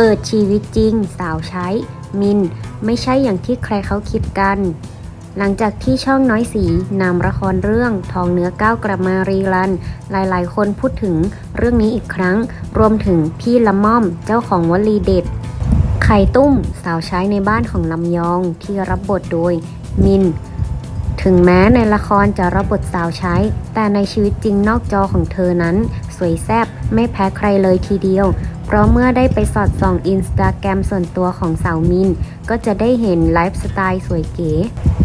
เปิดชีวิตจริง สาวใช้ มิน ไม่ใช่อย่างที่ใครเขาคิดกัน หลังจากที่ช่องน้อยสีนำละครเรื่องทองเนื้อก้าวกลับมารีรัน หลายๆ คนพูดถึงเรื่องนี้อีกครั้ง รวมถึงพี่ละม่อมเจ้าของวลีเด็ด ไข่ตุ้มสาวใช้ในบ้านของลำยองที่รับบทโดย มิน ถึงแม้ในละครจะรับบทสาวใช้ แต่ในชีวิตจริงนอกจอของเธอนั้น สวยแซ่บไม่แพ้ใครเลยทีเดียว เพราะเมื่อได้ไปสอดส่องอินสตาแกรมส่วนตัวของสาวมิน ก็จะได้เห็นไลฟ์สไตล์สวยเก๋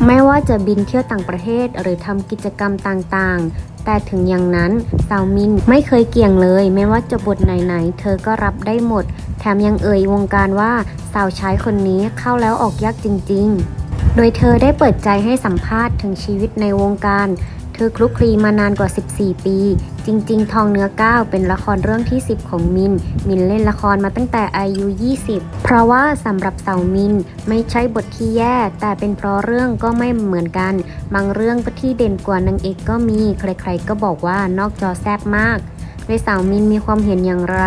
ไม่ว่าจะบินเที่ยวต่างประเทศหรือทำกิจกรรมต่างๆ แต่ถึงอย่างนั้นสาวมินไม่เคยเกี่ยงเลย ไม่ว่าจะบทไหนๆ เธอก็รับได้หมด แถมยังเอ่ยวงการว่าสาวใช้คนนี้เข้าแล้วออกยากจริง ๆ โดยเธอได้เปิดใจให้สัมภาษณ์ถึงชีวิตในวงการ เธอคลุกคลีมานานกว่า 14 ปี จริง ๆ ทองเนื้อก้าวเป็นละครเรื่องที่ 10 ของมิน มินเล่นละครมาตั้งแต่อายุ 20 เพราะว่าสำหรับสาวมินไม่ใช่บทที่แย่ แต่เป็นเพราะเรื่องก็ไม่เหมือนกัน บางเรื่องก็ที่เด่นกว่านางเอกก็มี ใครๆ ก็บอกว่านอกจอแซบมากโดยสาวมินมีความเห็นอย่างไร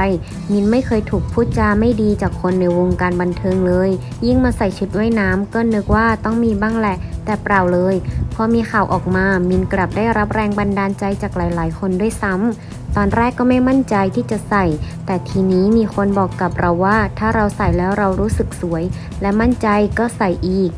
มินไม่เคยถูกพูดจาไม่ดีจากคนในวงการบันเทิงเลย ยิ่งมาใส่ชุดว่ายน้ำก็นึกว่าต้องมีบ้างแหละ แต่เปล่าเลย พอมีข่าวออกมามินกลับได้รับแรงบันดาลใจจากหลาย ๆ คนด้วยซ้ำตอนแรกก็ไม่มั่นใจที่จะใส่ แต่ทีนี้มีคนบอกกับเราว่า ถ้าเราใส่แล้วเรารู้สึกสวย และมั่นใจก็ใส่อีก